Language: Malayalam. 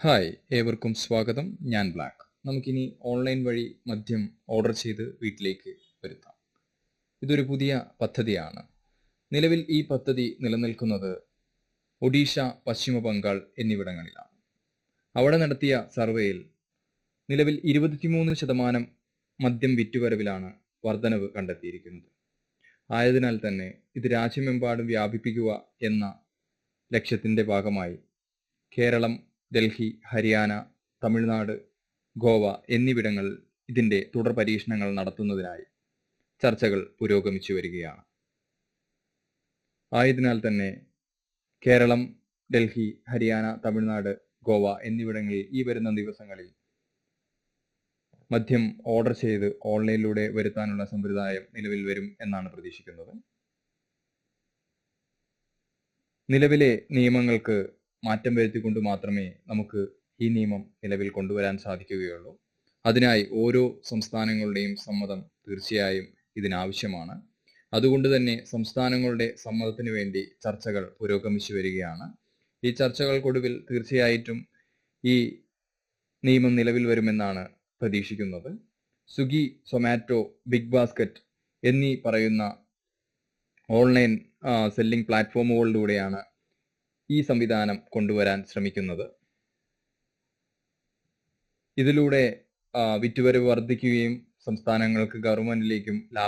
ഹായ് ഏവർക്കും സ്വാഗതം. ഞാൻ ബ്ലാക്ക്. നമുക്കിനി ഓൺലൈൻ വഴി മദ്യം ഓർഡർ ചെയ്ത് വീട്ടിലേക്ക് വരുത്താം. ഇതൊരു പുതിയ പദ്ധതിയാണ്. നിലവിൽ ഈ പദ്ധതി നിലനിൽക്കുന്നത് ഒഡീഷ പശ്ചിമ ബംഗാൾ എന്നിവിടങ്ങളിലാണ്. അവിടെ നടത്തിയ സർവേയിൽ നിലവിൽ ഇരുപത്തിമൂന്ന് ശതമാനം മദ്യം വിറ്റുവരവിലാണ് വർധനവ് കണ്ടെത്തിയിരിക്കുന്നത്. ആയതിനാൽ തന്നെ ഇത് രാജ്യമെമ്പാടും വ്യാപിപ്പിക്കുക എന്ന ലക്ഷ്യത്തിന്റെ ഭാഗമായി കേരളം ഡൽഹി ഹരിയാന തമിഴ്നാട് ഗോവ എന്നിവിടങ്ങളിൽ ഇതിന്റെ തുടർ പരീക്ഷണങ്ങൾ നടത്തുന്നതിനായി ചർച്ചകൾ പുരോഗമിച്ചു വരികയാണ്. ആയതിനാൽ തന്നെ കേരളം ഡൽഹി ഹരിയാന തമിഴ്നാട് ഗോവ എന്നിവിടങ്ങളിൽ ഈ വരുന്ന ദിവസങ്ങളിൽ മദ്യം ഓർഡർ ചെയ്ത് ഓൺലൈനിലൂടെ വരുത്താനുള്ള സമ്പ്രദായം നിലവിൽ വരും എന്നാണ് പ്രതീക്ഷിക്കുന്നത്. നിലവിലെ നിയമങ്ങൾക്ക് മാറ്റം വരുത്തിക്കൊണ്ട് മാത്രമേ നമുക്ക് ഈ നിയമം നിലവിൽ കൊണ്ടുവരാൻ സാധിക്കുകയുള്ളൂ. അതിനായി ഓരോ സംസ്ഥാനങ്ങളുടെയും സമ്മതം തീർച്ചയായും ഇതിനാവശ്യമാണ്. അതുകൊണ്ട് തന്നെ സംസ്ഥാനങ്ങളുടെ സമ്മതത്തിന് വേണ്ടി ചർച്ചകൾ പുരോഗമിച്ചു വരികയാണ്. ഈ ചർച്ചകൾക്കൊടുവിൽ തീർച്ചയായിട്ടും ഈ നിയമം നിലവിൽ വരുമെന്നാണ് പ്രതീക്ഷിക്കുന്നത്. സ്വിഗി സൊമാറ്റോ ബിഗ് ബാസ്ക്കറ്റ് എന്നീ പറയുന്ന ഓൺലൈൻ സെല്ലിംഗ് പ്ലാറ്റ്ഫോമുകളിലൂടെയാണ് ഈ സംവിധാനം കൊണ്ടുവരാൻ ശ്രമിക്കുന്നത്. ഇതിലൂടെ വിറ്റുവരവ് വർദ്ധിക്കുകയും സംസ്ഥാനങ്ങൾക്ക് ഗവൺമെന്റിലേക്കും ലാഭം